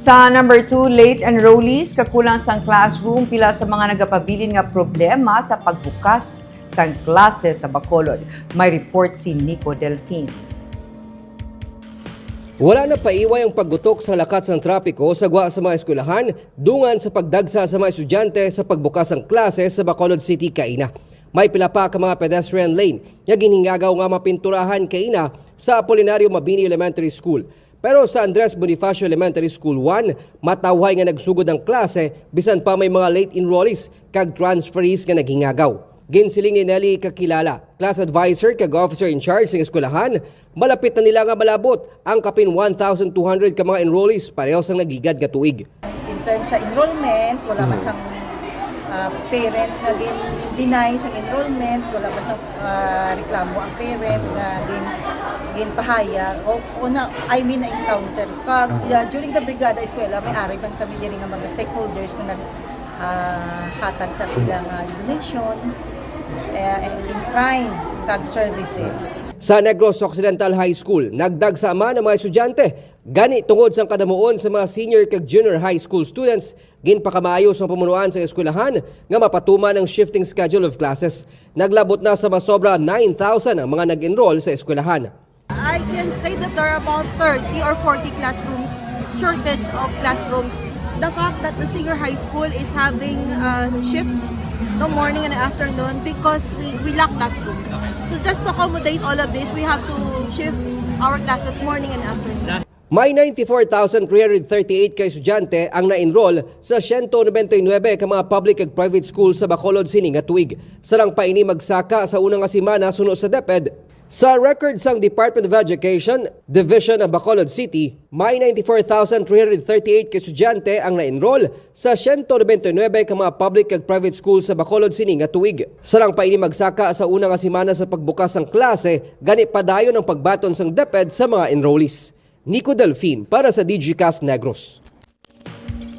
Sa number 2, late enrollees, kakulang sang classroom pila sa mga nagapabilin nga problema sa pagbukas sang klase sa Bacolod. May report si Nico Delfin. Wala na paiway ang paggutok sa lakat ng trapiko sa gwa sa mga eskwelahan dungan sa pagdagsa sa mga estudyante sa pagbukas ng klase sa Bacolod City, Kaina. May pila pa ka mga pedestrian lane nga ginhingagaw nga mapinturahan Kaina sa Apolinario Mabini Elementary School. Pero sa Andres Bonifacio Elementary School 1, matawhay nga nagsugod ang klase bisan pa may mga late enrollees kag transferees nga naghingagaw. Ginsiling ni Nelly kakilala, class advisor kag officer in charge ng eskwelahan, malapit na nila nga malabot ang kapin 1,200 ka mga enrollees pareho sang nagigad nga tuig. in terms sa enrollment, wala man sang ah, parent na din deny sa enrollment, wala man sang ah, reklamo ang parent na din din pahaya o, o na I mean na encounter kag yeah, during the brigada eskwela may ari man kami diri nga mga stakeholders nga nag ah, hatag sa ilang ah, donation eh, and in kind kag services Sa Negros Occidental High School, nagdag sa ama ng mga estudyante. Gani tungod sa kadamuon sa mga senior kag junior high school students, ginpakamaayos ang pamunuan sa eskwelahan nga mapatuman ang shifting schedule of classes. Naglabot na sa masobra 9,000 ang mga nag-enroll sa eskwelahan. I can say that there are about 30 or 40 classrooms, shortage of classrooms. The fact that the senior high school is having uh, shifts, no morning and afternoon, because we, we lack classrooms. So just to accommodate all of this, we have to shift our classes morning and afternoon. May 94,338 ka estudyante ang na-enroll sa 199 ka mga public ag private school sa Bacolod Sining at tuig. Sarang pa ini magsaka sa unang nga semana suno sa DepEd. Sa record sang Department of Education, Division of Bacolod City, may 94,338 ka estudyante ang na-enroll sa 199 ka mga public ag private school sa Bacolod Sining at tuig. Sarang pa ini magsaka sa unang nga semana sa pagbukas ng klase, gani padayon ang pagbaton sang DepEd sa mga enrollees. Nico Delfin para sa DigiCast Negros.